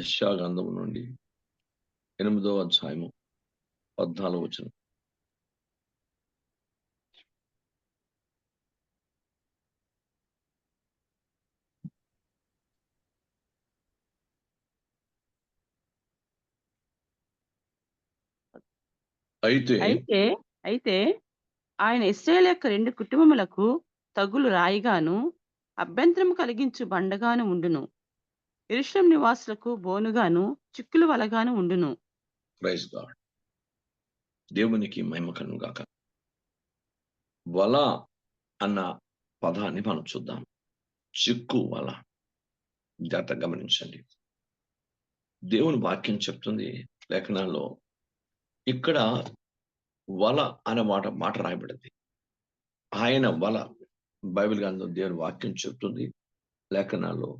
యశాగంధము నుండి ఎనిమిదో అధ్యాయము పద్నాలుగు వచ్చిన అయితే అయితే అయితే ఆయన ఇస్రాయేల్ యొక్క రెండు కుటుంబములకు తగులు రాయిగాను అభ్యంతరం కలిగించు బండగాను ఉండును. ఇరుషం నివాసులకు బోనుగాను చిక్కులు వలగాను ఉండును. ప్రైజ్ గాడ్ దేవునికి మహిమ గాక. వల అన్న పదాన్ని మనం చూద్దాం. చిక్కు వల. జాగ్రత్త గమనించండి. దేవుని వాక్యం చెప్తుంది లేఖనాల్లో ఇక్కడ వల అనే మాట మాట రాయబడింది. ఆయన వల బైబిల్ గ్రంథం దేవుని వాక్యం చెప్తుంది లేఖనాల్లో.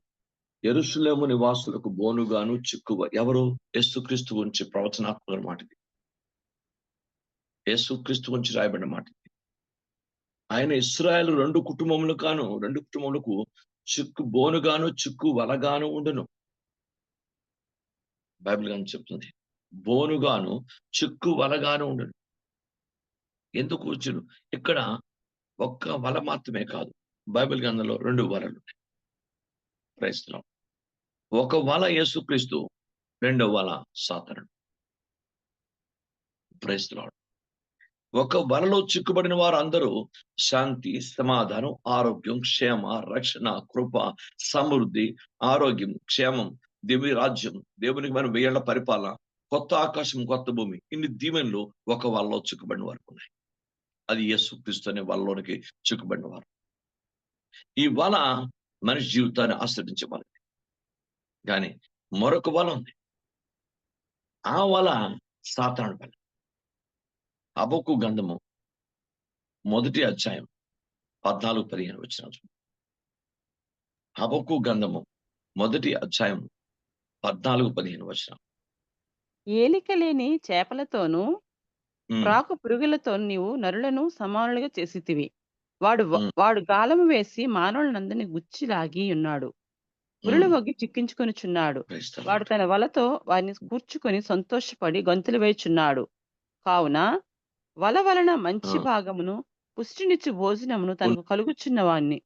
ఎరుసలేము నివాసులకు బోనుగాను చిక్కువ. ఎవరు? యేసుక్రీస్తు గురించి ప్రవచనాత్మక మాట ఇది యేసుక్రీస్తు గురించి రాయబడిన మాట ఇది ఆయన ఇస్రాయల్ రెండు కుటుంబములు కాను రెండు కుటుంబములకు చిక్కు బోనుగాను చిక్కు వలగాను ఉండును. బైబిల్ గాను చెప్తుంది. బోనుగాను చిక్కు వలగాను ఉండును. ఎందుకు వచ్చును ఇక్కడ ఒక్క వల మాత్రమే కాదు. బైబిల్ గ్రంథంలో రెండు వలలు ఉన్నాయి ప్రయత్నం ఒక వల యేసుక్రీస్తు రెండో వల సాతరుడు ఒక వలలో చిక్కుబడిన వారు అందరూ శాంతి సమాధానం ఆరోగ్యం క్షేమ రక్షణ కృప సమృద్ధి ఆరోగ్యం క్షేమం దేవుని రాజ్యం దేవునికి మనం వేయేళ్ళ పరిపాలన కొత్త ఆకాశం కొత్త భూమి ఇన్ని దీవెనలు ఒక వలలో చిక్కుబడిన వారు ఉన్నాయి. అది యేసుక్రీస్తు అనే వలలోనికి చిక్కుబడిన వారు. ఈ వల మనిషి జీవితాన్ని ఆశ్రదించే వల కానీ మరొక వల ఉంది. ఆ వల సాతాను వల అబొక్కు గంధము మొదటి అధ్యాయం పద్నాలుగు పదిహేను వచ్చిన అబొక్కు గంధము మొదటి అధ్యాయం పద్నాలుగు పదిహేను వచ్చిన ఏలిక లేని చేపలతోనూ ప్రాకు పురుగులతో నీవు నరులను సమానులుగా చేసితివి. వాడు. వాడు గాలము వేసి మానవులందరినీ గుచ్చి లాగి ఉన్నాడు. ఉరులు వగ్గి చిక్కించుకొనిచున్నాడు వాడు తన వలతో వారిని కూర్చుకొని సంతోషపడి గొంతులు వేయుచున్నాడు. కావున వల వలన మంచి. భాగమును పుష్టినిచ్చు భోజనమును తనకు కలుగుచున్న వాణ్ణి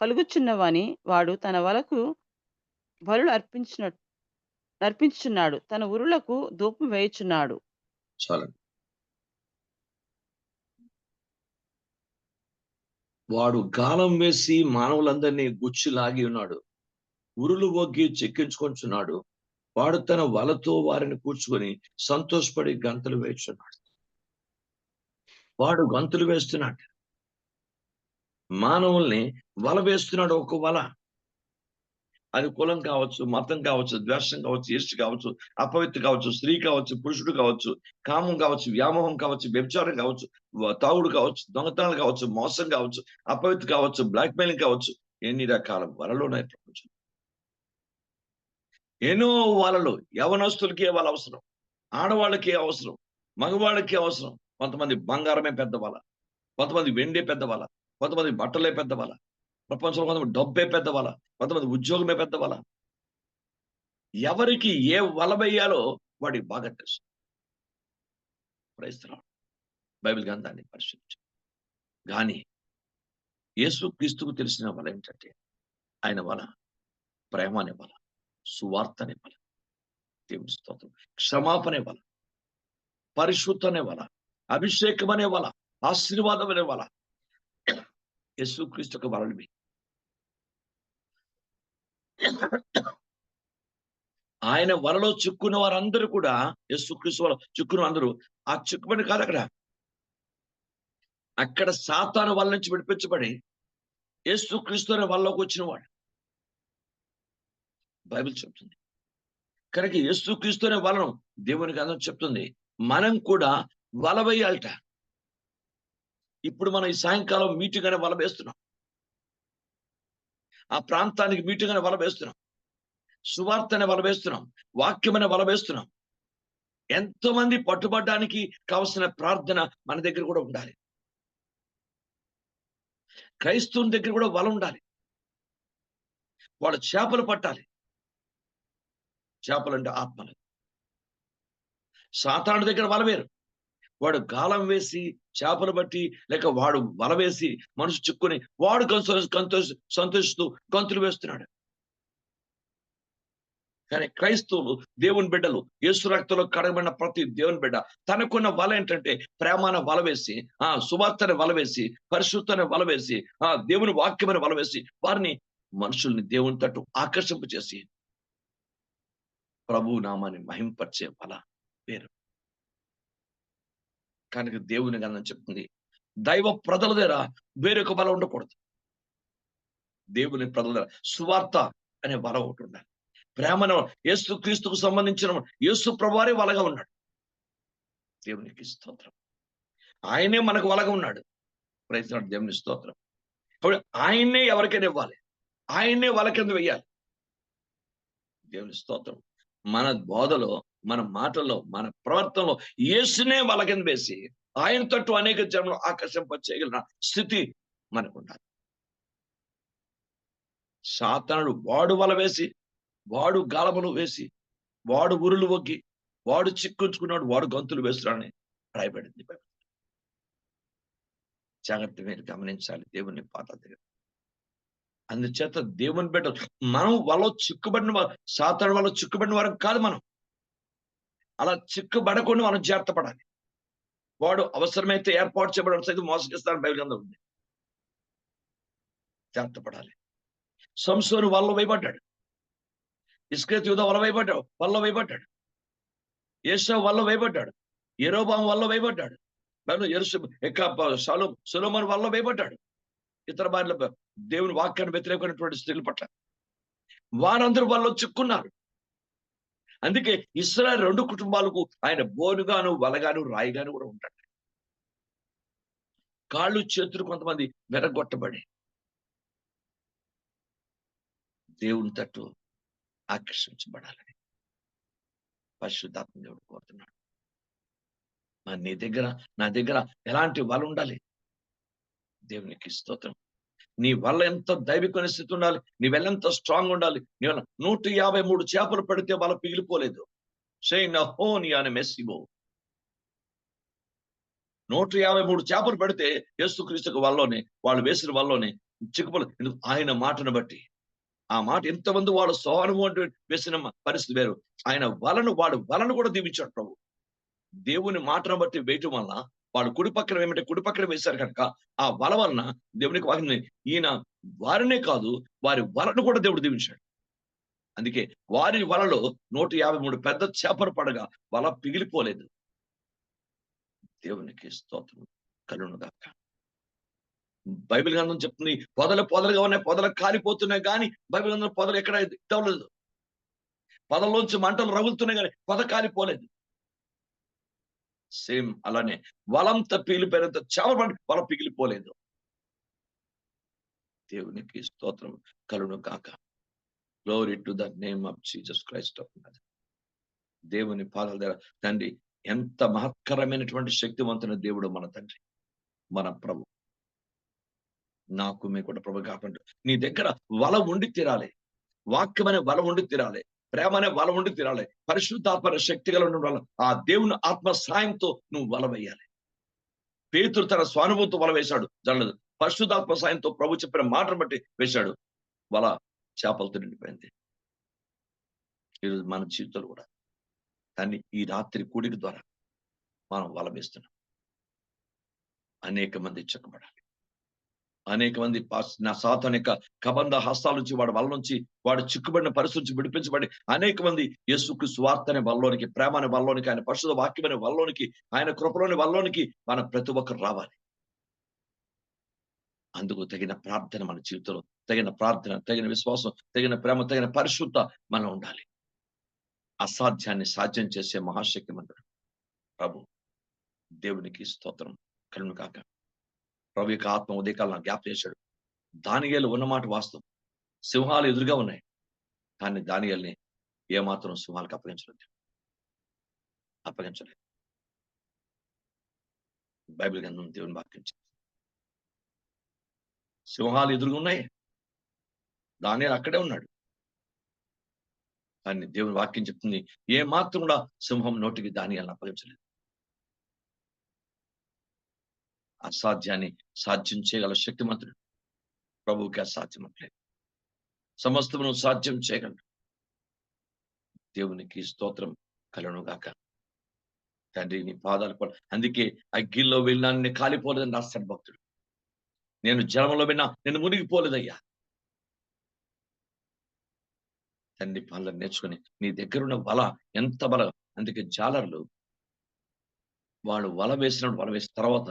కలుగుచున్న వాని వాడు తన వలకు బలులు అర్పించిన అర్పించుచున్నాడు. తన ఉరులకు ధూపం వేయుచున్నాడు. వాడు గాలం వేసి మానవులందరినీ గుచ్చి లాగి ఉన్నాడు. ఉరులు వగ్గి చెక్కించుకొంచున్నాడు. వాడు తన వలతో వారిని కూర్చుకొని సంతోషపడి గంతలు వేస్తున్నాడు వాడు గంతులు వేస్తున్నాడు. మానవుల్ని వల వేస్తున్నాడు ఒక వల. అది కులం కావచ్చు మతం కావచ్చు ద్వేషం కావచ్చు ఈర్ష్య కావచ్చు అపవిత్ర కావచ్చు స్త్రీ కావచ్చు పురుషుడు కావచ్చు కామం కావచ్చు వ్యామోహం కావచ్చు వ్యభిచారం కావచ్చు తాగుడు కావచ్చు దొంగతనాలు కావచ్చు మోసం కావచ్చు అపవిత్ర కావచ్చు బ్లాక్మెయిలింగ్ కావచ్చు ఎన్ని రకాల వలలు ఉన్నాయి ప్రపంచం. ఎన్నో వలలు యవనస్తులకి వాళ్ళ అవసరం ఆడవాళ్ళకి అవసరం మగవాళ్ళకి అవసరం. కొంతమంది బంగారమే పెద్ద వల కొంతమంది వెండే పెద్ద వల కొంతమంది బట్టలే పెద్ద వల ప్రపంచంలో కొంతమంది డబ్బే పెద్ద వల కొంతమంది ఉద్యోగమే పెద్ద వల ఎవరికి ఏ వల వేయాలో వాడికి బాగా తెలుసు. బైబిల్ గ్రంథాన్ని పరిశీలించు కానీ యేసు క్రీస్తుకు తెలిసిన వల ఏంటంటే ఆయన వల ప్రేమ అనే వల. సువార్త అనే దేవుని స్తోత్రం. క్షమాపణ వల పరిశుద్ధ అనే వల అభిషేకం అనే వల ఆశీర్వాదం అనే వల యేసు క్రీస్తు ఆయన వలలో చిక్కున్న వారందరూ కూడా యేసుక్రీస్తు వల చిక్కున్న అందరూ ఆ చిక్కుబడి కాదు అక్కడ. అక్కడ సాతాను వల్ల నుంచి విడిపించబడి యేసుక్రీస్తు అనే వల్లలోకి వచ్చిన వాడు బైబిల్ చెప్తుంది. కనుక యేసుక్రీస్తు అనే వలను దేవునికి అందరం చెప్తుంది. మనం కూడా వల వేయాలట ఇప్పుడు మనం ఈ సాయంకాలం మీటింగ్ అనే వల వేస్తున్నాం ఆ ప్రాంతానికి మీటింగ్ అనే వల వేస్తున్నాం సువార్త అనే వల వేస్తున్నాం వాక్యం అనే వల వేస్తున్నాం ఎంతో మంది పట్టుబడడానికి కావలసిన ప్రార్థన మన దగ్గర కూడా ఉండాలి. క్రైస్తవుని దగ్గర కూడా వల ఉండాలి. వాళ్ళు చేపలు పట్టాలి. చేపలంటే ఆత్మలు. సాతాను దగ్గర వల వేరు వాడు గాలం వేసి చేపలు బట్టి లేక వాడు వల వేసి మనసు చిక్కుని వాడు సంతోష సంతోషిస్తూ గంతులు వేస్తున్నాడు. కానీ క్రైస్తవులు దేవుని బిడ్డలు యేసు రక్తంలో కడగబడిన ప్రతి దేవుని బిడ్డ తనకున్న వల ఏంటంటే ప్రేమాన వల వేసి ఆ సువార్తని వల వేసి పరిశుద్ధని వల వేసి ఆ దేవుని వాక్యమైన వల వేసి వారిని మనుషుల్ని దేవుని తట్టు ఆకర్షింపు చేసి ప్రభు నామాన్ని మహింపరిచే బల పేరు కనుక దేవుని గంధం చెప్తుంది దైవ ప్రజల దగ్గర వేరొక బల ఉండకూడదు. దేవుని ప్రజల దగ్గర సువార్త అనే బల ఒకటి ఉండాలి. ప్రేమను యేసు క్రీస్తుకు సంబంధించిన యేసు ప్రభువారే వలగా ఉన్నాడు. దేవునికి స్తోత్రం. ఆయనే మనకు వలగా ఉన్నాడు. ప్రయత్నాడు దేవుని స్తోత్రం. కాబట్టి ఆయన్నే ఎవరికైనా ఇవ్వాలి. ఆయన్నే వల కింద వెయ్యాలి? దేవుని స్తోత్రం. మన బోధలో మన మాటల్లో మన ప్రవర్తనలో యేసునే వల కింద వేసి ఆయన తట్టు అనేక జన్మలు ఆకర్షింప చేయగలిగిన స్థితి మనకు ఉండాలి. సాతానుడు వాడు వల వేసి వాడు గాలములు వేసి వాడు ఉరులు ఒగ్గి వాడు చిక్కుంచుకున్నాడు వాడు గంతులు వేస్తున్నాడని రాయబడింది. జాగ్రత్త మీరు గమనించాలి. దేవుని పాత దగ్గర అందుచేత దేవుని బిడ్డ మనం వాళ్ళ చిక్కుబడిన సాతాను వల్ల చిక్కుబడిన వారం కాదు మనం. అలా చిక్కుబడకుండా మనం జాగ్రత్త పడాలి. వాడు అవసరమైతే ఏర్పాటు చేయబడిన సైతం మోసగిస్తాను బైబిల్ గ్రంథం ఉంది. జాగ్రత్త పడాలి. సంసోను వల్ల భయపడ్డాడు ఇస్క్రేత్ యూద వల్ల వేయబడ్డాడు వల్ల వేయబడ్డాడు ఏషా వల్ల భయపడ్డాడు ఎరోబాం వల్ల భయపడ్డాడు బైబిల్ ఎరుసు సలో సులోమన్ వల్ల భయపడ్డాడు ఇతర భార్యల దేవుని వాక్యాన్ని వ్యతిరేకమైనటువంటి స్త్రీల పట్ల. వారందరూ వాళ్ళు చిక్కున్నారు. అందుకే ఇస్రాయల్ రెండు కుటుంబాలకు ఆయన బోనుగాను వలగాను రాయిగాను కూడా ఉంటాడు. కాళ్ళు చేతులు కొంతమంది వెరగొట్టబడి దేవుని తట్టు ఆకర్షించబడాలని పరిశుద్ధాత్మ దేవుడు కోరుతున్నాడు. మరి నీ దగ్గర నా దగ్గర ఎలాంటి వాళ్ళు ఉండాలి? దేవునికి స్తోత్రం. నీ వల్ల ఎంత దైవికమైన స్థితి ఉండాలి నీ వల్ల ఎంత స్ట్రాంగ్ ఉండాలి నీ వల్ల నూట యాభై మూడు చేపలు పడితే వాళ్ళ పిగిలిపోలేదు. షై నహోని అనే మెస్సిబో నూట యాభై మూడు చేపలు పడితే యేసుక్రీస్తుకు వల్లోనే వాళ్ళు వేసిన వల్లోనే చిక్కుపలు. ఆయన మాటను బట్టి. ఆ మాట ఎంతమంది వాడు స్వానుభవం వేసిన పరిస్థితి వేరు. ఆయన వలను వాడు వలను కూడా దీవించాడు ప్రభు. దేవుని మాటను బట్టి వేయటం వల్ల వాడు కుడి పక్కన ఏమంటే కుడి పక్కన వేశారు కనుక ఆ వల వలన దేవునికి వాకిని ఈయన వారినే కాదు వారి వలను కూడా దేవుడు దీవించాడు. అందుకే వారి వలలో నూట యాభై మూడు పెద్ద చేపలు పడగా వల పిగిలిపోలేదు. దేవునికి స్తోత్రం కలును గాక. బైబిల్ గ్రంథం చెప్తుంది పొదలు పొదలుగా ఉన్నాయి పొదలు కాలిపోతున్నాయి కానీ బైబిల్ గ్రంథం పొదలు ఎక్కడ ఇవ్వలేదు పొదల్లోంచి మంటలు రగులుతున్నాయి కానీ పొద కాలిపోలేదు. సేమ్ అలానే వలంత పీలిపోయినంత చాలా మంది వల పిగిలిపోలేదు దేవునికి స్తోత్రం కలును కాక glory to the name of Jesus Christ of దేవుని పాదాల దగ్గర తండ్రి ఎంత మహత్కరమైనటువంటి శక్తివంతుని దేవుడు మన తండ్రి మన ప్రభు. నాకు మీ కూడా ప్రభు కాకుండా నీ దగ్గర వల ఉండి తీరాలి. వాక్యమైన అనే వల ఉండి తీరాలి. ప్రేమ అనే వల ఉండి తినాలి. పరిశుద్ధాత్మ శక్తి గల వల్ల ఆ దేవుని ఆత్మ సాయంతో నువ్వు వల వేయాలి. పేతురు తన స్వానుభూతితో వల వేశాడు. జల్లదు పరిశుద్ధాత్మ సాయంతో ప్రభు చెప్పిన మాటను బట్టి వేశాడు. వల చేపలతో నిండిపోయింది ఈరోజు మన జీవితాలు కూడా. కానీ ఈ రాత్రి కూడిక ద్వారా మనం వల వేస్తున్నాం. అనేక మంది చెక్కబడాలి అనేక మంది నా సాతాన్ యొక్క కబంధ హస్తాల నుంచి వాడి వల్ల నుంచి వాడు చిక్కుబడిన పరిస్థితి నుంచి విడిపించబడి అనేక మంది యేసుకు స్వార్థ అనే వల్లోనికి ప్రేమ అనే వల్లోనికి ఆయన పరిశుద్ధ వాక్యం అనే వల్లోనికి ఆయన కృపలోని వల్లోనికి మన ప్రతి ఒక్కరు రావాలి. అందుకు తగిన ప్రార్థన మన జీవితంలో తగిన ప్రార్థన తగిన విశ్వాసం తగిన ప్రేమ తగిన పరిశుద్ధ మనం ఉండాలి. అసాధ్యాన్ని సాధ్యం చేసే మహాశక్తి మంత్రుడు ప్రభు దేవునికి స్తోత్రం. కలును కాక ప్రభు యొక్క ఆత్మ ఉదయకాలం నాకు జ్ఞాపం చేశాడు. దానియాలు ఉన్నమాట వాస్తవం. సింహాలు ఎదురుగా ఉన్నాయి. కానీ దానియాల్ని ఏమాత్రం సింహాలకు అప్పగించలేదు. అప్పగించలేదు. బైబిల్ గ్రంథం దేవుని వాక్యం సింహాలు ఎదురుగా ఉన్నాయి. దానియాలు అక్కడే ఉన్నాడు. కానీ దేవుని వాక్యం చెప్తుంది ఏ మాత్రం కూడా సింహం నోటికి దానియాలను అప్పగించలేదు. అసాధ్యాన్ని సాధ్యం చేయగల శక్తిమంతుడు. ప్రభువుకి అసాధ్యమట్లేదు సమస్తమును సాధ్యం చేయగలడు. దేవునికి స్తోత్రం కలను గాక తండ్రి నీ పాదాలు పడ అందుకే అగ్గిల్లో వెళ్ళినా నేను కాలిపోలేదని రాస్తాడు భక్తుడు. నేను జలంలో విన్నా నేను మునిగిపోలేదయ్యా. తండ్రి పనులను నేర్చుకుని నీ దగ్గరున్న వల ఎంత బల అందుకే జాలర్లు వాళ్ళు వల వేసినప్పుడు వల వేసిన తర్వాత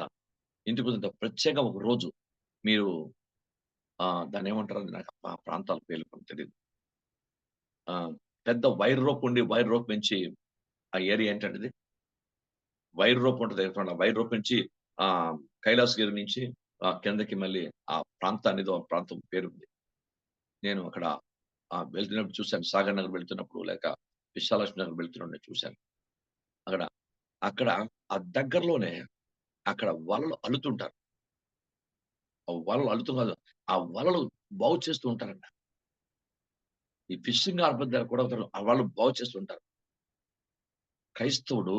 ఇంటికి వచ్చిన ప్రత్యేకంగా ఒక రోజు మీరు దాన్ని ఏమంటారు నాకు ఆ ప్రాంతాల పేర్లు కొన్ని తెలియదు ఆ పెద్ద వైర్ రోప్ ఉండి వైర్ రోప్ నుంచి ఆ ఏరియా ఏంటంటే వైర్ రోప్ ఉంటుంది ఎక్కడ వైర్ రోప్ నుంచి ఆ కైలాసగిరి నుంచి ఆ కిందకి మళ్ళీ ఆ ప్రాంతాన్ని ఆ ప్రాంతం పేరు ఉంది. నేను అక్కడ ఆ వెళ్తున్నప్పుడు చూశాను. సాగర్ నగర్ వెళ్తున్నప్పుడు లేక విశాలక్ష్మి నగర్ వెళ్తున్నప్పుడు చూశాను. అక్కడ అక్కడ ఆ దగ్గరలోనే అక్కడ వలలు అల్లుతుంటారు. ఆ వలలు అల్లుతూ కాదు ఆ వలలు బాగు చేస్తూ ఉంటారంట. ఈ ఫిషింగ్ హార్బర్ దగ్గర కూడా అవుతారు ఆ వాళ్ళు బాగు చేస్తూ ఉంటారు. క్రైస్తవుడు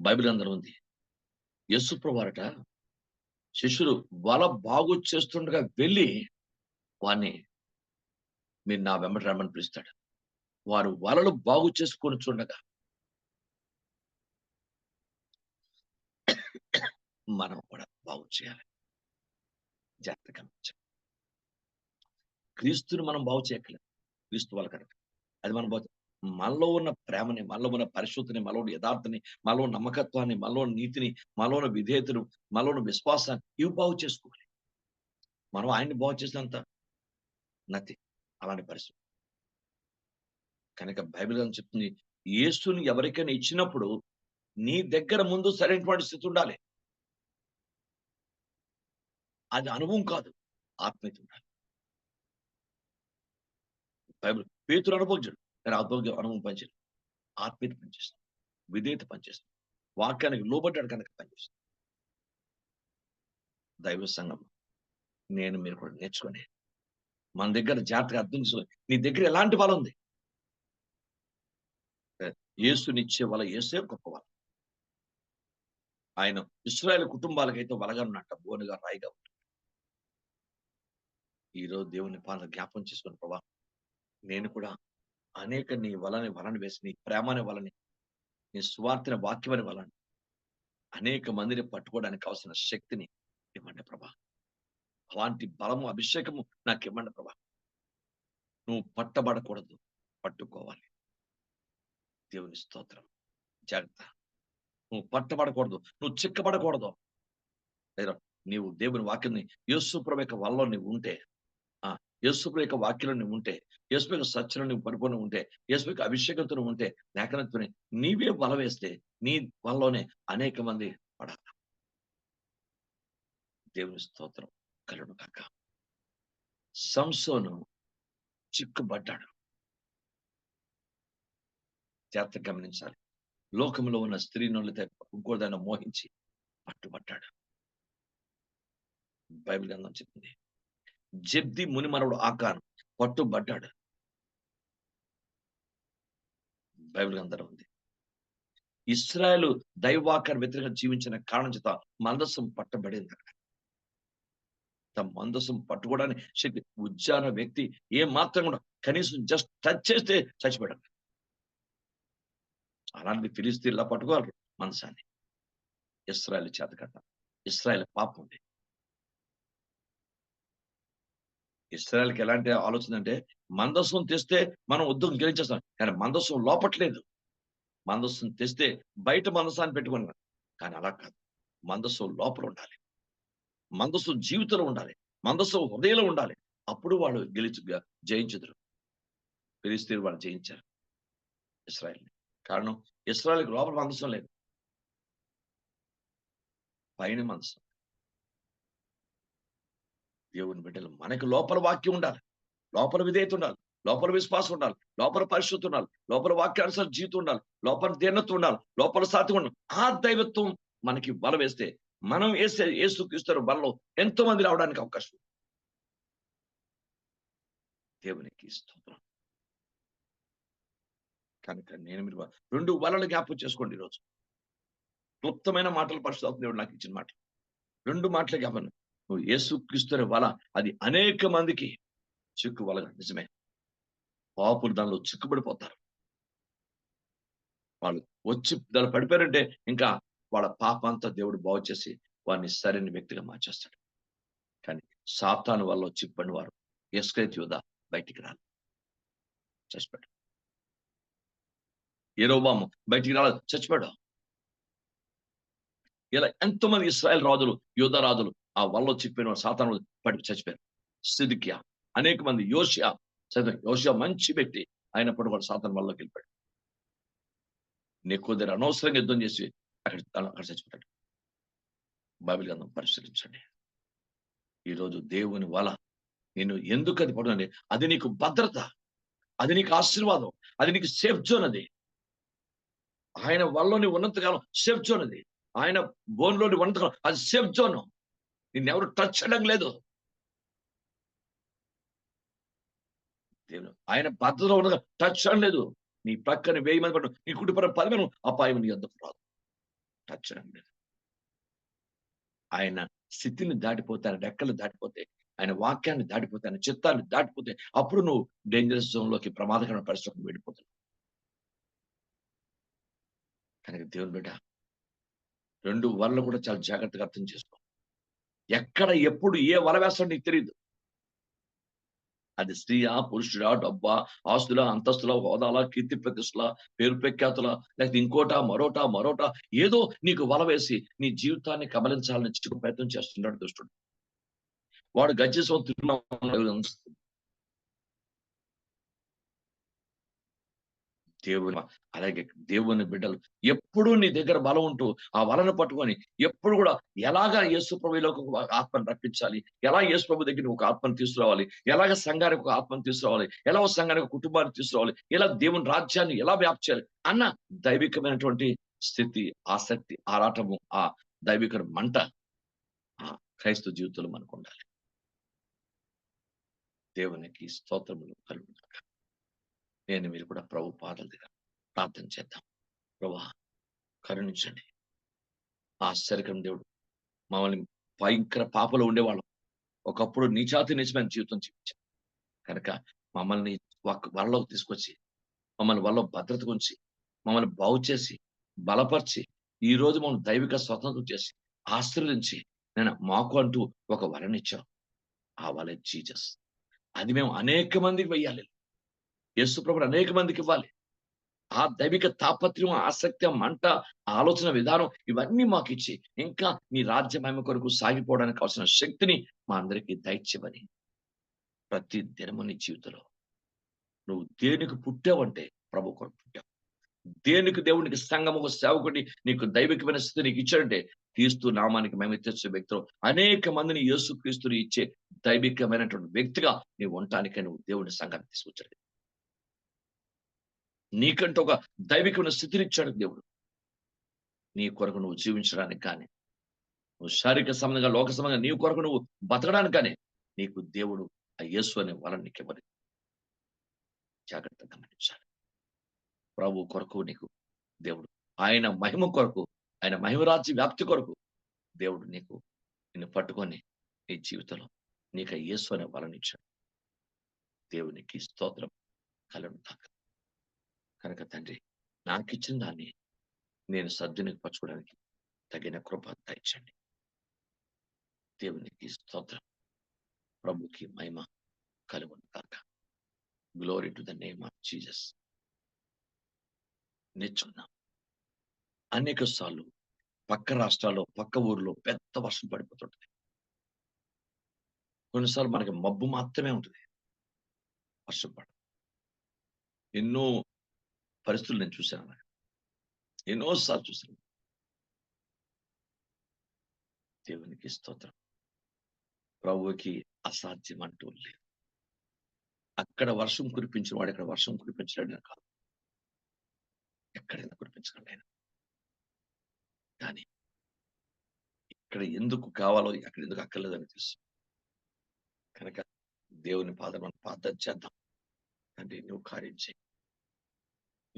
బైబిల్ అందరూ ఉంది. యస్సు ప్రభువారట శిష్యులు వల బాగు చేస్తుండగా వెళ్ళి వాణ్ణి మీరు నా వెంబట రమ్మని పిలుస్తాడు. వారు వలలు బాగు చేసుకొని చూడగా మనం కూడా బాగు చేయాలి. జాగ్రత్తగా క్రీస్తుని మనం బాగు చేయక్కలేదు క్రీస్తు వాళ్ళ కనుక. అది మనం బాగు మనలో ఉన్న ప్రేమని మనలో ఉన్న పరిశుద్ధిని మనలో యథార్థని మనలో నమ్మకత్వాన్ని మనలో నీతిని మనలో విధేయతను మనలో విశ్వాసాన్ని ఇవి బాగు చేసుకోవాలి. మనం ఆయన్ని బాగు చేసినంత నతి అలాంటి పరిస్థితి. కనుక బైబిల్ అని చెప్తుంది యేసుని ఎవరికైనా ఇచ్చినప్పుడు నీ దగ్గర ముందు సరైనటువంటి స్థితి ఉండాలి. అది అనుభవం కాదు ఆత్మీయత ఉండాలి బైబుల్ పేతులు అనుభవించడు కానీ ఆరోగ్యం అనుభవం పనిచేయడు. ఆత్మీయత పనిచేస్తుంది విధేయత పనిచేస్తుంది వాక్యానికి లోబడ్డాడు కనుక పనిచేస్తుంది. దైవ సంఘం నేను మీరు కూడా నేర్చుకునే మన దగ్గర జాగ్రత్తగా అర్థం చేసుకోండి నీ దగ్గర ఎలాంటి బలం ఉంది? యేసునిచ్చే వాళ్ళ ఏసే గొప్ప వాళ్ళ ఆయన ఇస్రాయల్ కుటుంబాలకైతే వలగా ఉన్నట్ట బోనుగా రాయిగా ఉంటాడు ఈరోజు దేవుని పాలన జ్ఞాపం చేసుకుని ప్రభా నేను కూడా అనేక నీ వలని వలని వేసి నీ ప్రేమని వలని నీ సువార్తన వాక్యమని వలని అనేక మందిని పట్టుకోవడానికి కావాల్సిన శక్తిని ఇవ్వండి ప్రభా. అలాంటి బలము అభిషేకము నాకు ఇవ్వండి ప్రభా. నువ్వు పట్టబడకూడదు పట్టుకోవాలి. దేవుని స్తోత్రం. జాగ్రత్త. నువ్వు పట్టబడకూడదు నువ్వు చిక్కబడకూడదు. లేదా నీవు దేవుని వాక్యాన్ని యేసుప్రభు యొక్క వల్ల నీవు ఉంటే ఆ యేసుప్రభు యొక్క వాక్యంలో నువ్వు ఉంటే యేసు యొక్క సత్యంలో నువ్వు పరిపూర్ణ ఉంటే యేసు యొక్క అభిషేకంతో ఉంటే లేఖనతో నీవే బల వేస్తే నీ వల్లనే అనేక మంది పడాలి. దేవుని స్తోత్రం కలుడు కాక సంసోను చిక్కుబడ్డాడు. జాగ్రత్త గమనించాలి. లోకంలో ఉన్న స్త్రీ నోళ్ళతో ఇంకోదాన్ని మోహించి పట్టుబడ్డాడు. బైబిల్ గ్రంథం చెప్పింది. జబ్ది మునిమనవుడు ఆకాను పట్టుబడ్డాడు. బైబిల్ గ్రంథం ఉంది. ఇస్రాయలు దైవాకార వ్యతిరేకంగా జీవించిన కారణం చేత మందసం పట్టబడింది అక్కడ. తమ మందస్సం పట్టుకోవడానికి శక్తి ఉజ్జాన వ్యక్తి ఏ మాత్రం కూడా కనీసం జస్ట్ టచ్ చేస్తే చచ్చిపోయాడు. అలాంటి ఫిలిస్తీన్లా పట్టుకోగలరు మనసాన్ని ఇస్రాయల్ చేతకట్ట ఇస్రాయల్ పాపం ఉంది. ఇస్రాయల్కి ఎలాంటి ఆలోచన అంటే మందస్సును తెస్తే మనం ఉద్యోగం గెలిచేస్తాం. కానీ మందస్సం లోపట్లేదు. మందస్సును తెస్తే బయట మందస్సాన్ని పెట్టుకున్నాం కానీ అలా కాదు. మందస్సం లోపల ఉండాలి. మందస్సు జీవితంలో ఉండాలి. మందస్సు హృదయంలో ఉండాలి. అప్పుడు వాళ్ళు గెలిచి జయించుదురు. ఫిలిస్తీన్ వాళ్ళు జయించారు. ఇస్రాయల్ని. కారణం ఇస్రాయల్కి లోపల మందసం లేదు. పైన మనసు దేవుని బిడ్డలు మనకి లోపల వాక్యం ఉండాలి. లోపల విధేయత ఉండాలి. లోపల విశ్వాసం ఉండాలి. లోపల పరిశుద్ధి ఉండాలి. లోపల వాక్యానుసారం జీవితం ఉండాలి. లోపల దీనత్వం ఉండాలి. లోపల సాధ్యం ఉండాలి. ఆ దైవత్వం మనకి బల వేస్తే మనం వేసే ఏసు క్రీస్తు ఎంతో మంది రావడానికి అవకాశం దేవునికి స్తోత్రం. కనుక నేను మీరు రెండు వలలు జ్ఞాపకం చేసుకోండి ఈరోజు. క్లుప్తమైన మాటలు పరిశుధాత్మ దేవుడు నాకు ఇచ్చిన మాటలు. రెండు మాటలు జ్ఞాపకం యేసుక్రీస్తుని వల. అది అనేక మందికి చిక్కు వల నిజమే. పాపులు దానిలో చిక్కుబడిపోతారు. వాళ్ళు వచ్చి దాని పడిపోయారంటే ఇంకా వాళ్ళ పాపంతా దేవుడు బాగు చేసి వారిని సరైన వ్యక్తిగా మార్చేస్తాడు. కానీ సాతాను వల్ల చిక్కుబడిన వారు ఎస్కైత్ యోధ బయటికి రాలి చచ్చిపోయాడు. ఏరోబాము బయటికి రాలేదు. చచ్చిపోయాడు. ఇలా ఎంతో మంది ఇస్రాయల్ రాజులు యోధ రాజులు ఆ వల్ల చిప్పిన వారు సాతాను పడి చచ్చిపోయారు సిదికియా అనేక మంది యోషియా చదివారు యోషియా మంచి వ్యక్తి. అయినప్పుడు కూడా సాతాను వల్లకి వెళ్ళిపోయాడు. నీకు దగ్గర అనవసరంగా యుద్ధం చేసి అక్కడ అక్కడ చచ్చిపోతాడు. బైబిల్ గ్రంథం పరిశీలించండి. ఈరోజు దేవుని వల. నేను ఎందుకు అది పడుతుంది? అది నీకు భద్రత. అది నీకు ఆశీర్వాదం. అది నీకు సేఫ్ జోన్ అది. ఆయన వల్ల నీ ఉన్నంతకాలం సేఫ్ జోన్ అది. ఆయన బోన్లోని ఉన్నంతకాలం అది సేఫ్ జోన్ నిన్నెవరు టచ్ చేయడం లేదు. దేవుడు ఆయన భద్రతలో ఉండగా టచ్ చేయడం లేదు. నీ ప్రక్కన వెయ్యి మంది పడు నీ కుటుంబం పది మంది అపాయం నీ వద్దకు రాదు. టచ్ చేయడం లేదు. ఆయన స్థితిని దాటిపోతే ఆయన రెక్కలు దాటిపోతే ఆయన వాక్యాన్ని దాటిపోతే ఆయన చిత్తాన్ని దాటిపోతే అప్పుడు నువ్వు డేంజరస్ జోన్లోకి ప్రమాదకరమైన పరిస్థితులకు వెళ్ళిపోతున్నావు కనుక దేవుని బిడ్డ రెండు వరలు కూడా చాలా జాగ్రత్తగా అర్థం చేసుకో. ఎక్కడ ఎప్పుడు ఏ వల వేస్తాడు నీకు తెలియదు అది స్త్రీయా పురుషుడా డబ్బా ఆస్తుల అంతస్తుల హోదాల కీర్తి ప్రతిష్టల పేరు ప్రఖ్యాతుల లేకపోతే ఇంకోట మరోట మరోట ఏదో నీకు వల వేసి నీ జీవితాన్ని కమలించాలని ప్రయత్నం చేస్తున్నాడు దుష్టుడు. వాడు గజ్జేశ్వరం తిరుమల దేవుని అలాగే దేవుని బిడ్డలు ఎప్పుడు నీ దగ్గర బలం ఉంటూ ఆ వలను పట్టుకొని ఎప్పుడు కూడా ఎలాగా యేసు ప్రభులోకి ఒక ఆత్మను రప్పించాలి? ఎలా యేసు ప్రభు దగ్గర ఒక ఆత్మను తీసుకురావాలి? ఎలాగ సంఘానికి ఒక ఆత్మను తీసుకురావాలి? ఎలా ఒక సంఘానికి కుటుంబాన్ని తీసుకురావాలి? ఎలా దేవుని రాజ్యాన్ని ఎలా వ్యాప్తి చేయాలి? అన్న దైవికమైనటువంటి స్థితి ఆసక్తి ఆరాటము ఆ దైవిక మంట ఆ క్రైస్తవ జీవితంలో మనకు ఉండాలి. దేవునికి స్తోత్రములు కలుగుతాక నేను మీరు కూడా ప్రభు పాదల దగ్గర ప్రార్థన చేద్దాం. ప్రభా కరుణించండి. ఆశ్చర్యకరం దేవుడు. మమ్మల్ని భయంకర పాపలో ఉండేవాళ్ళం. ఒకప్పుడు నీచాతి నిజమైన జీవితం జీవించాం. కనుక మమ్మల్ని వరలోకి తీసుకొచ్చి మమ్మల్ని వల్ల భద్రత ఉంచి మమ్మల్ని బాగు చేసి బలపరిచి ఈ రోజు మమ్మల్ని దైవిక స్వతంత్రం చేసి ఆశీర్వదించి నేను మాకు అంటూ ఒక వరనిచ్చాం ఆ వల జీజస్ అది మేము అనేక మందికి వెయ్యాలి. యేసుప్రభుడు అనేక మందికి ఇవ్వాలి. ఆ దైవిక తాపత్రయం ఆసక్తి మంట ఆలోచన విధానం ఇవన్నీ మాకు ఇచ్చి ఇంకా నీ రాజ్యం మహిమ కొరకు సాగిపోవడానికి అవసరం శక్తిని మా అందరికీ దయచేవని ప్రతి దినము నీ జీవితంలో నువ్వు దేనికి పుట్టావంటే ప్రభు కొరకు పుట్టావు. దేనికి దేవునికి సంగము సేవకుడి నీకు దైవికమైన స్థితి నీకు ఇచ్చాడంటే క్రీస్తు నామానికి మేము తెచ్చే వ్యక్తులు అనేక మందిని యేసు క్రీస్తుని ఇచ్చే దైవికమైనటువంటి వ్యక్తిగా నీవు ఉండటానికే నువ్వు దేవుని సంఘాన్ని తీసుకొచ్చాడు నీకంటే ఒక దైవికమైన స్థితిని ఇచ్చాడు దేవుడు. నీ కొరకు నువ్వు జీవించడానికి కానీ నువ్వు శారీరక సంబంధంగా లోక సంబంధంగా నీ కొరకు నువ్వు బతకడానికి కానీ నీకు దేవుడు ఆ యేసు అనే వరం నీకు ఇవ్వని జాగ్రత్తగా గమనించాలి. ప్రభు కొరకు నీకు దేవుడు ఆయన మహిమ కొరకు ఆయన మహిమరాజ్య వ్యాప్తి కొరకు దేవుడు నీకు నిన్ను పట్టుకొని నీ జీవితంలో నీకు ఆ యేసు అనే వరం ఇచ్చాడు. దేవునికి స్తోత్రం. కలను దాకా కనుక తండ్రి నాకు ఇచ్చిన దాన్ని నేను సద్వినియోగపరచుకోవడానికి తగిన కృప దయచండి దేవునికి స్తోత్రం. ప్రభుకి మహిమ కలుగును కాక glory to the name of Jesus నేర్చుకున్నాం అనేక సార్లు పక్క రాష్ట్రాల్లో పక్క ఊర్లో పెద్ద వర్షం పడిపోతుంటుంది. కొన్నిసార్లు మనకి మబ్బు మాత్రమే ఉంటుంది. వర్షం పడ ఎన్నో పరిస్థితులు నేను చూశాను ఎన్నోసార్లు చూశాను. దేవునికి స్తోత్రం. ప్రభువుకి అసాధ్యం అంటూ లేదు. అక్కడ వర్షం కురిపించిన వాడు ఇక్కడ వర్షం కురిపించలేడు కాదు. ఎక్కడైనా కురిపించగలడు ఆయన. కానీ ఇక్కడ ఎందుకు కావాలో అక్కడ ఎందుకు అక్కర్లేదని తెలుసు. కనుక దేవుని పాదం మనం ప్రార్థన చేద్దాం. అంటే నువ్వు కార్యం చేయి.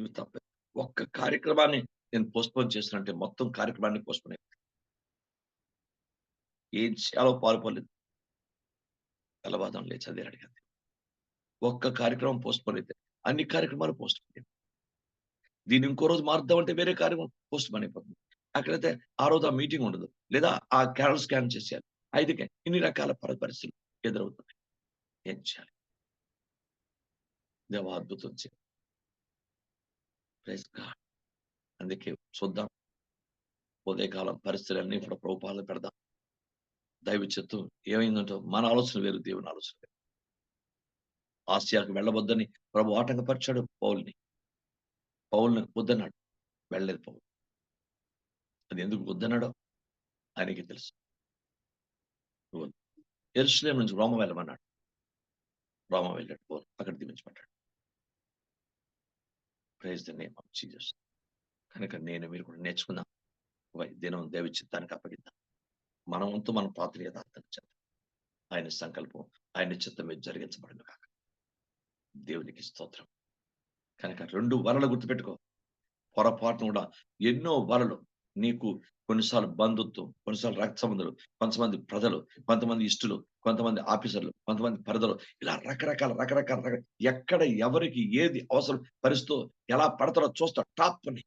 ఇవి తప్ప ఒక్క కార్యక్రమాన్ని నేను పోస్ట్పోన్ చేసినంటే మొత్తం కార్యక్రమాన్ని పోస్ట్పోన్ అయింది ఏం చేయాలో పాల్పోలేదు తెల్లవాదం లేచి అదే అడిగింది ఒక్క కార్యక్రమం పోస్ట్పోన్ అయితే అన్ని కార్యక్రమాలు పోస్ట్పోన్ అయింది దీన్ని ఇంకో రోజు మారుద్దామంటే వేరే కార్యక్రమం పోస్ట్పోన్ అయిపోతుంది. అక్కడైతే ఆ రోజు ఆ మీటింగ్ ఉండదు. లేదా ఆ క్యారల్ స్కాన్ చేసేయాలి. అయితే ఇన్ని రకాల పరిస్థితులు ఎదురవుతున్నాయి. ఏం చేయాలి? దేవా అద్భుతం చేయాలి. Praise God. అందుకే చూద్దాం. ఉదయకాలం పరిస్థితులన్నీ ఇప్పుడు ప్రభుపాలను పెడదాం. దైవ చిత్తం ఏమైందంటో మన ఆలోచన వేరు దేవుని ఆలోచన వేరు. ఆసియాకు వెళ్ళబొద్దని ప్రభు ఆటంకపరిచాడు పౌల్ని. పౌల్ని వద్దన్నాడు. వెళ్ళలేదు పౌలు. అది ఎందుకు వద్దన్నాడో ఆయనకి తెలుసు. ఎరుసలేం నుంచి రోమ వెళ్ళమన్నాడు. రోమ వెళ్ళాడు పోరు అక్కడ దించబడ్డాడు praise the name of Jesus కనుక నేను మీరు కూడా నేర్చుకుందాం. వై- దినం దేవి చిత్తానికి అప్పగిద్దాం. మన వంతు మన పాత్ర యథార్థం చేద్దాం ఆయన సంకల్పం ఆయన చిత్తమే జరిగించబడను కాక దేవునికి స్తోత్రం. కనుక రెండు వరలు గుర్తుపెట్టుకో. పొరపాటును కూడా ఎన్నో వరలు నీకు కొన్నిసార్లు బంధుత్వం కొన్నిసార్లు రక్త సంబంధాలు కొంతమంది ప్రజలు కొంతమంది ఇష్టలు కొంతమంది ఆఫీసర్లు కొంతమంది పరిధలు ఇలా రకరకాల రకరకాల ఎక్కడ ఎవరికి ఏది అవసరం పరిస్థితో ఎలా పడతారో చూస్తా టాప్ని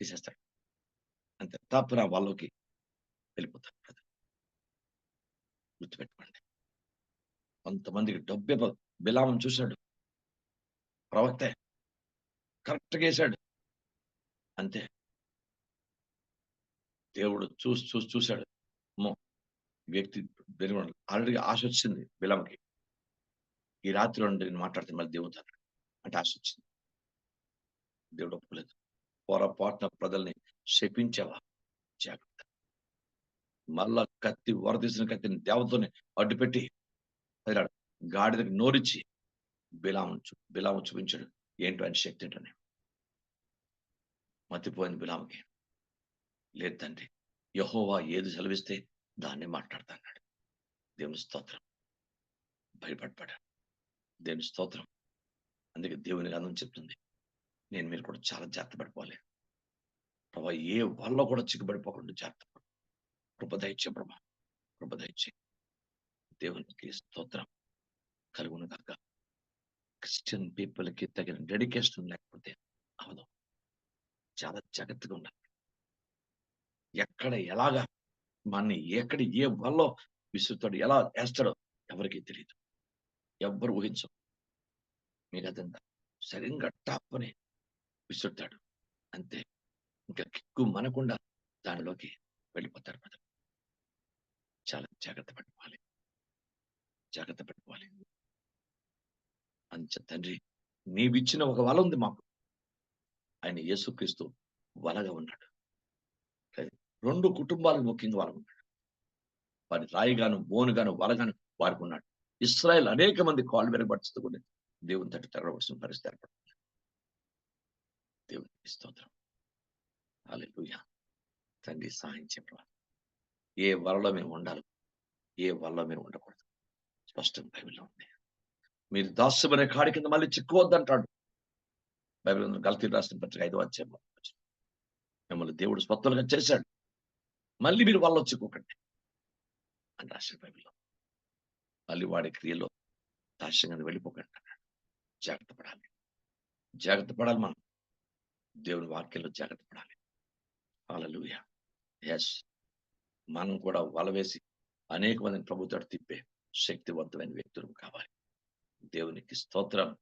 తీసేస్తాడు. అంతే. టాప్ వాళ్ళకి వెళ్ళిపోతాడు ప్రజలు. గుర్తుపెట్టుకోండి. కొంతమందికి డబ్బే బిలామం చూశాడు. ప్రవక్తే కరెక్ట్గా వేశాడు అంతే. దేవుడు చూసి చూసి చూశాడు. అమ్మో! ఈ వ్యక్తి ఆల్రెడీ ఆశ వచ్చింది బిలాంకి ఈ రాత్రి నుండి నేను మాట్లాడితే మళ్ళీ దేవుడు అన్నాడు అంటే ఆశ వచ్చింది. దేవుడు ఒప్పుకోలేదు. పొరపాటున ప్రజల్ని శపించావా? జాగ్రత్త. మళ్ళా కత్తి వరదీసిన కత్తిని దేవతని అడ్డుపెట్టి వదిలాడు గాడిదకి నోరిచ్చి బిలాము బిలాము చూపించాడు. ఏంటో ఆయన శక్తి ఏంటని మతిపోయింది బిలాముకి. లేదు తండ్రి యహోవా ఏది సెలవిస్తే దాన్ని మాట్లాడుతున్నాడు. దేవుని స్తోత్రం. భయపడపడ దేవుని స్తోత్రం. అందుకే దేవుని గంధం చెప్తుంది. నేను మీరు కూడా చాలా జాగ్రత్త పడిపోవాలి ప్రభా ఏ వల్ల కూడా చిక్కుబడిపోకుండా జాగ్రత్త పడు. కృప ప్రభా. కృప దేవునికి స్తోత్రం. కలుగును కాక క్రిస్టియన్ పీపుల్కి తగిన డెడికేషన్ లేకపోతే అవదు. చాలా జాగ్రత్తగా ఉండాలి. ఎక్కడ ఎలాగా మన ఎక్కడ ఏ వల్ల విసురుతాడు ఎలా వేస్తాడో ఎవరికి తెలియదు ఎవ్వరు ఊహించు మీకు అదంతా సరిగ్గా టాప్ని విసురుతాడు. అంతే. ఇంకా కిక్కు మనకుండా దానిలోకి వెళ్ళిపోతారు ప్రజలు చాలా జాగ్రత్త పెట్టుకోవాలి. జాగ్రత్త పెట్టుకోవాలి. అంచ తండ్రి నీవిచ్చిన ఒక వల ఉంది మాకు. ఆయన యేసుక్రీస్తు వలగా ఉన్నాడు. రెండు కుటుంబాలకు ముఖ్యంగా వల వారి రాయిగాను బోనుగాను వలగాను వారికి ఉన్నాడు ఇస్రాయల్ అనేక మంది కాళ్ళు వెరగబడుతూ కూడా దేవుని తట్టు తెరవలసిన పరిస్థితి ఏర్పడుతుంది. దేవుని స్తోత్రం. అలెలుయ తండ్రి సహాయం చెప్పాలి ఏ వలలో మేము ఉండాలి ఏ వలలో మీరు ఉండకూడదు. స్పష్టంగా బైబిల్లో ఉంది. మీరు దాస్యమనే కాడి కింద మళ్ళీ చిక్కువద్దంటాడు. బైబిల్ గల్తీ రాసిన పత్రిక ఐదో అధ్యాయంలో మిమ్మల్ని దేవుడు స్వత్తులుగా చేశాడు. మళ్ళీ మీరు వాళ్ళు అని రాసిన బైబిల్లో. మళ్ళీ వాడి క్రియలో దాస్యంగా వెళ్ళిపోకండి. అన్నాడు జాగ్రత్త పడాలి. జాగ్రత్త పడాలి మనం. దేవుని వాక్యంలో జాగ్రత్త పడాలి. హల్లెలూయా ఎస్ మనం కూడా వల వేసి అనేక మందిని ప్రభుత్వం తిప్పే శక్తివంతమైన వ్యక్తులు కావాలి. దేవునికి స్తోత్రం.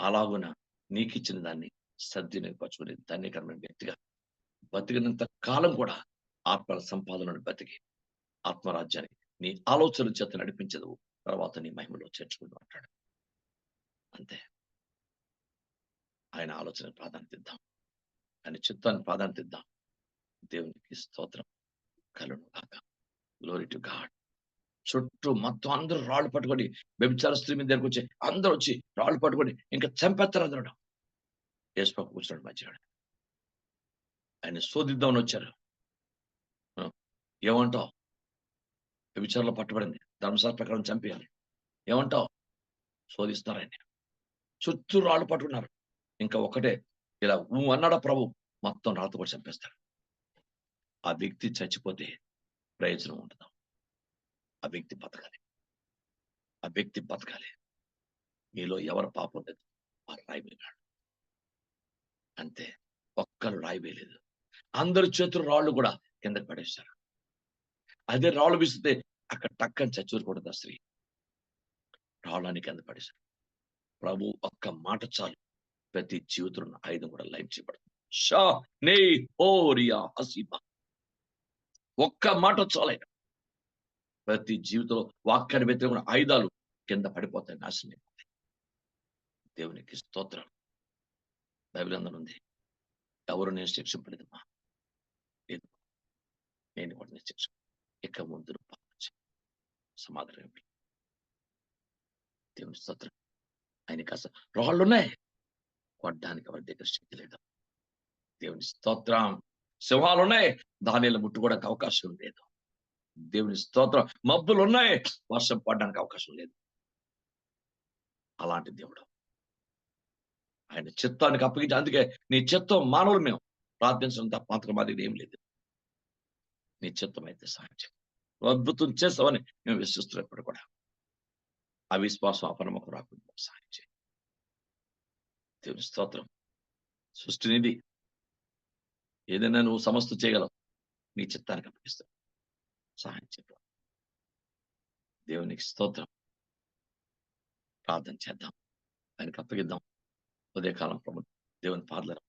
అలాగున నీకు ఇచ్చిన దాన్ని సద్వినియోగపరచుకునే ధన్యకరమైన వ్యక్తిగా బతికినంత కాలం కూడా ఆత్మల సంపాదనను బతికి ఆత్మరాజ్యాన్ని నీ ఆలోచన చేత నడిపించదు తర్వాత నీ మహిమలో చేర్చుకుంటూ అంటాడు అంతే. ఆయన ఆలోచన ప్రాధాన్యత ఇద్దాం. ఆయన చిత్తాన్ని ప్రాధాన్యత ఇద్దాం. దేవునికి స్తోత్రం. కలును కాక గ్లోరీ టు గాడ్ చుట్టూ మొత్తం అందరూ రాళ్ళు పట్టుకొని వ్యభిచార స్త్రీ మీద దగ్గరకు వచ్చి అందరూ వచ్చి రాళ్ళు పట్టుకొని ఇంకా చంపేస్తారు అందరూ. యేసుపాకు కూర్చున్నాడు మధ్యలో ఆయన శోధిద్దామని వచ్చారు. ఏమంటావు? వ్యభిచారంలో పట్టుబడింది. ధర్మశాస్త్ర ప్రకారం చంపేయాలి. ఏమంటావు? శోధిస్తారు చుట్టూ రాళ్ళు పట్టుకున్నారు. ఇంకా ఒకటే ఇలా ఊ అన్నాడా ప్రభు? మొత్తం రాళ్ళతో కూడా చంపేస్తాడు ఆ వ్యక్తి చచ్చిపోతే ప్రయోజనం ఉండదు. ఆ వ్యక్తి బతకాలి. ఆ వ్యక్తి బతకాలి. మీలో ఎవరు పాపం లేదు వారు రాయిపోయినాడు అంతే. ఒక్కరు రాయిపోయలేదు అందరి చేతులు రాళ్ళు కూడా కిందకి పడేశారు. అదే రాళ్ళు విసితే అక్కడ టక్కని చచ్చిపోకూడదు ఆ స్త్రీ. రాళ్ళని అందపడేశారు. ప్రభు ఒక్క మాట చాలు. ప్రతి జీవితంలో ఆయుధం కూడా లైఫ్ చేయబడుతుంది. షా నే ఓరియా హసీమా ఒక్క మాట చాలైన ప్రతి జీవితంలో వాక్యాన్ని వ్యతిరేకమైన ఆయుధాలు కింద పడిపోతాయి నాశనం అయిపోతాయి. దేవునికి స్తోత్రం బైబిల్ అందరూ ఉంది. ఎవరు నేను శిక్షింపలేదమ్మా. లేదు నేను కూడా నేను శిక్ష ఇక ముందు సమాధానం దేవుని స్తోత్రం. ఆయనకి అసలు రాళ్ళు ఉన్నాయి కొట్టడానికి ఎవరి దగ్గర శక్తి లేదు. దేవుని స్తోత్రం. సింహాలు ఉన్నాయి దానిలో ముట్టుకోవడానికి అవకాశం లేదు. దేవుని స్తోత్రం. మబ్బులు ఉన్నాయి వర్షం పడడానికి అవకాశం లేదు. అలాంటి దేవుడు. ఆయన చిత్తానికి అప్పగించి అందుకే నీ చిత్తం మానవులు మేము. ప్రార్థించడం తప్ప మాత్రం మా దగ్గర ఏం లేదు. నీ చిత్తమైతే అయితే సహాయం నువ్వు అద్భుతం చేస్తావని మేము విశ్వస్తున్నాం ఇప్పుడు కూడా. ఆ విశ్వాసం అపనమ్మకం రాకుండా సహాయం చేయి దేవుని స్తోత్రం. సృష్టినిది ఏదైనా నువ్వు సమస్త చేయగలవు. నీ చిత్తానికి అప్పగిస్తావు సహాయం చెప్పు దేవునికి స్తోత్రం. ప్రార్థన చేద్దాం. ఆయనకి అప్పగిద్దాం. ఉదయకాలం ప్రభు దేవుని పాదలు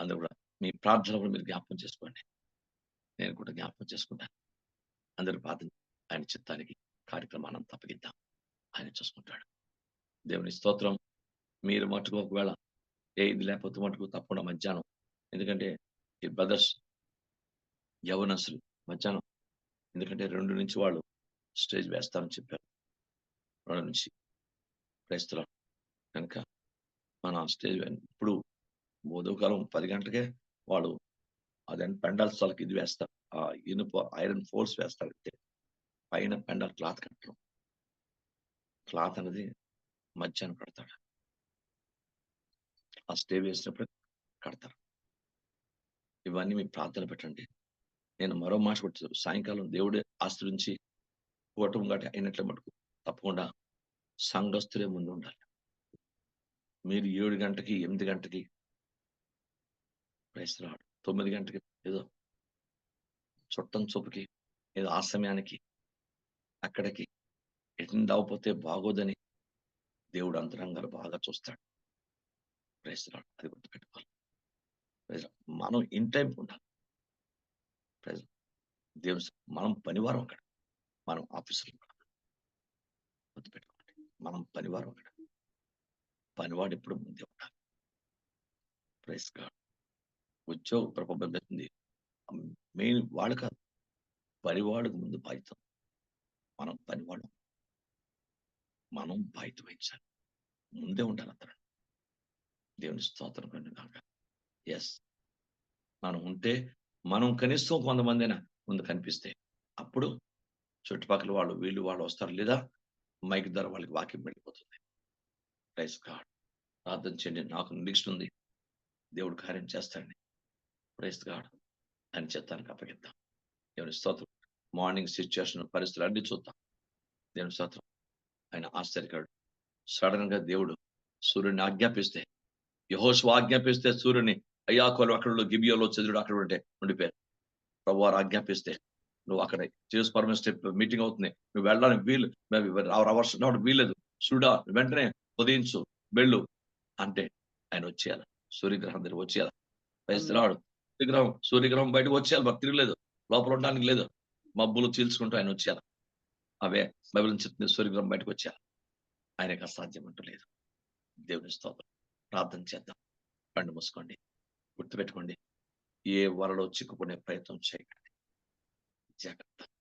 అందరూ కూడా మీ ప్రార్థన కూడా మీరు జ్ఞాపకం చేసుకోండి. నేను కూడా జ్ఞాపకం చేసుకుంటాను. అందరూ ప్రార్థన ఆయన చిత్తానికి కార్యక్రమాన్ని తప్పగిద్దాం. ఆయన చూసుకుంటాడు. దేవుని స్తోత్రం. మీరు మటుకు ఒకవేళ ఏ ఇది లేకపోతే మటుకు తప్పకుండా మధ్యాహ్నం. ఎందుకంటే ఈ బ్రదర్స్ యవనసులు మధ్యాహ్నం. ఎందుకంటే రెండు నుంచి వాళ్ళు స్టేజ్ వేస్తారని చెప్పారు. రెండు నుంచి. క్రైస్తవులు కనుక మన స్టేజ్ ఇప్పుడు బోధకాలం పది గంటలకే వాళ్ళు దాని పెండాల్ స్థలకి ఇది వేస్తారు. ఆ ఇనుప ఐరన్ ఫోర్స్ వేస్తారు అంతే. పైన పెండాల్ క్లాత్ కట్టడం క్లాత్ అనేది మధ్యాహ్నం కడతాడు. ఆ స్టే వేసినప్పుడు కడతారు. ఇవన్నీ మీ ప్రార్థన పెట్టండి. నేను మరో మాట కొట్టారు సాయంకాలం దేవుడే ఆశ్రయించి కూటం గట్టి అయినట్లే మటుకు తప్పకుండా సంఘస్థులే ముందు ఉండాలి. మీరు ఏడు గంటకి ఎనిమిది గంటకి రాడు తొమ్మిది గంటకి ఏదో చుట్టం చూపుకి ఏదో ఆ సమయానికి అక్కడికి ఎటెండ్ అవ్వకపోతే బాగోదని దేవుడు అంతరంగాలు బాగా చూస్తాడు. ప్రేసరాడు అది గుర్తుపెట్టుకోవాలి. Praise మనం ఇన్ టైం ఉండాలి. Praise the దేవుని మనం పనివారం అక్కడ. మనం ఆఫీసులో గుర్తుపెట్టుకోండి. మనం పనివారం అక్కడ. పనివాడు ఎప్పుడు ముందే ఉండాలి. ప్రైస్ గాడ్ ఉద్యోగ ప్రపంచింది మెయిన్ వాడు కాదు. పనివాడికి ముందు బాధ్యత. మనం పనివాడు మనం బాధ్యత వహించాలి. ముందే ఉండాలి అతను. దేవుని స్తోత్రం కండి కాక ఎస్ మనం ఉంటే మనం కనీసం కొంతమందిన ముందు కనిపిస్తే అప్పుడు చుట్టుపక్కల వాళ్ళు వీళ్ళు వాళ్ళు వస్తారు లేదా మైక్ ద్వారా వాళ్ళకి వాక్యం వెళ్ళిపోతుంది. ప్రైస్ గాడ్ ప్రార్థన చేయండి. నాకు నిరీక్షణ ఉంది. దేవుడు కార్యం చేస్తాడని. ప్రైస్ గాడ్ అని చెత్తానికి అప్పగిద్దాం. దేవుని స్తోత్రం. మార్నింగ్ సిచ్యువేషన్ పరిస్థితులు అన్ని చూద్దాం. దేవుని స్తోత్రం. ఆయన ఆశ్చర్యకాడు సడన్గా దేవుడు సూర్యుని ఆజ్ఞాపిస్తే యహోశు ఆజ్ఞాపిస్తే సూర్యుని అయ్యా కొలు అక్కడ గిబియోలో చదువుడు అక్కడ ఉంటే ఉండిపోయారు. ప్రభు వారు ఆజ్ఞాపిస్తే నువ్వు అక్కడ చేసు పరమేశ్వర మీటింగ్ అవుతుంది. నువ్వు వెళ్ళడానికి వీలు అవర్స్ వీల్లేదు. చూడా వెంటనే ఉదయించు వెళ్ళు అంటే ఆయన వచ్చేయాలి. సూర్యగ్రహం దగ్గర వచ్చేయాలి. వేస్తున్నాడు సూర్యగ్రహం సూర్యగ్రహం బయటకు వచ్చేయాలి భక్తి లేదు. లోపల ఉండడానికి లేదు. మబ్బులు చీల్చుకుంటూ ఆయన వచ్చేయాలి. అవే బైబిల్ చెప్తుంది సూర్యగ్రహం బయటకు వచ్చేయాలి. ఆయనకు అసాధ్యం అంటూ లేదు. దేవుని స్తోత్రం. ప్రార్థన చేద్దాం. పండు మూసుకోండి. గుర్తుపెట్టుకోండి. ఏ వరలో చిక్కుకునే ప్రయత్నం చేయకండి. జాగ్రత్త.